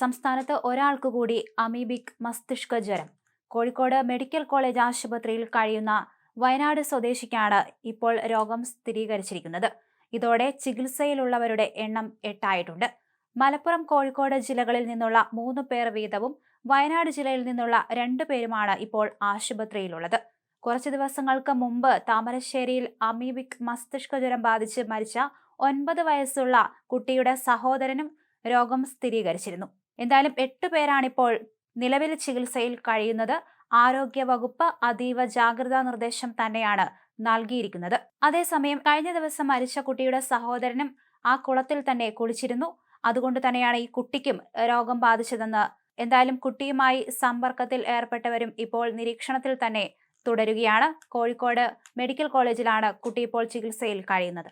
സംസ്ഥാനത്ത് ഒരാൾക്ക് കൂടി അമീബിക് മസ്തിഷ്ക ജ്വരം. കോഴിക്കോട് മെഡിക്കൽ കോളേജ് ആശുപത്രിയിൽ കഴിയുന്ന വയനാട് സ്വദേശിക്കാണ് ഇപ്പോൾ രോഗം സ്ഥിരീകരിച്ചിരിക്കുന്നത്. ഇതോടെ ചികിത്സയിലുള്ളവരുടെ എണ്ണം എട്ടായിട്ടുണ്ട്. മലപ്പുറം കോഴിക്കോട് ജില്ലകളിൽ നിന്നുള്ള മൂന്ന് പേർ വീതവും വയനാട് ജില്ലയിൽ നിന്നുള്ള രണ്ടു പേരുമാണ് ഇപ്പോൾ ആശുപത്രിയിലുള്ളത്. കുറച്ച് ദിവസങ്ങൾക്ക് മുമ്പ് താമരശ്ശേരിയിൽ അമീബിക് മസ്തിഷ്ക ജ്വരം ബാധിച്ച് മരിച്ച ഒൻപത് വയസ്സുള്ള കുട്ടിയുടെ സഹോദരനും രോഗം സ്ഥിരീകരിച്ചിരുന്നു. എന്തായാലും എട്ട് പേരാണിപ്പോൾ നിലവിൽ ചികിത്സയിൽ കഴിയുന്നത്. ആരോഗ്യ വകുപ്പ് അതീവ ജാഗ്രതാ നിർദ്ദേശം തന്നെയാണ് നൽകിയിരിക്കുന്നത്. അതേസമയം കഴിഞ്ഞ ദിവസം മരിച്ച കുട്ടിയുടെ സഹോദരനും ആ കുളത്തിൽ തന്നെ കുളിച്ചിരുന്നു. അതുകൊണ്ട് തന്നെയാണ് ഈ കുട്ടിക്കും രോഗം ബാധിച്ചതെന്ന് എന്തായാലും കുട്ടിയുമായി സമ്പർക്കത്തിൽ ഏർപ്പെട്ടവരും ഇപ്പോൾ നിരീക്ഷണത്തിൽ തന്നെ തുടരുകയാണ്. കോഴിക്കോട് മെഡിക്കൽ കോളേജിലാണ് കുട്ടി ഇപ്പോൾ ചികിത്സയിൽ കഴിയുന്നത്.